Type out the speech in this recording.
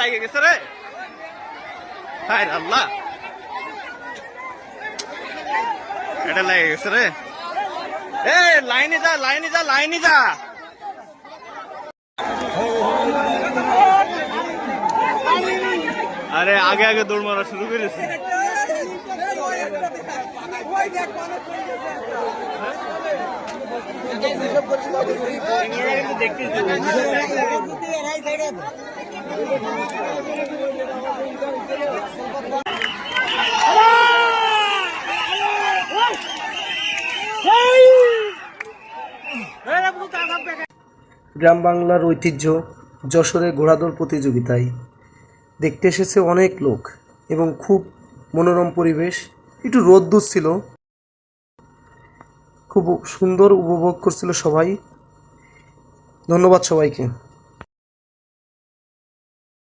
লাগে গেছে রে হায় আল্লাহ এটা লাগে গেছে রে এ লাইনে যা লাইনে যা লাইনে যা আরে আগে আগে দৌড় মারা শুরু করেছে গ্রাম বাংলার ঐতিহ্য যশোরে ঘোড়াদৌড় প্রতিযোগিতায় দেখতে এসেছে অনেক লোক এবং খুব মনোরম পরিবেশ। একটু রোদ্দুর ছিল। খুব সুন্দর উপভোগ করছিল সবাই। ধন্যবাদ সবাইকে।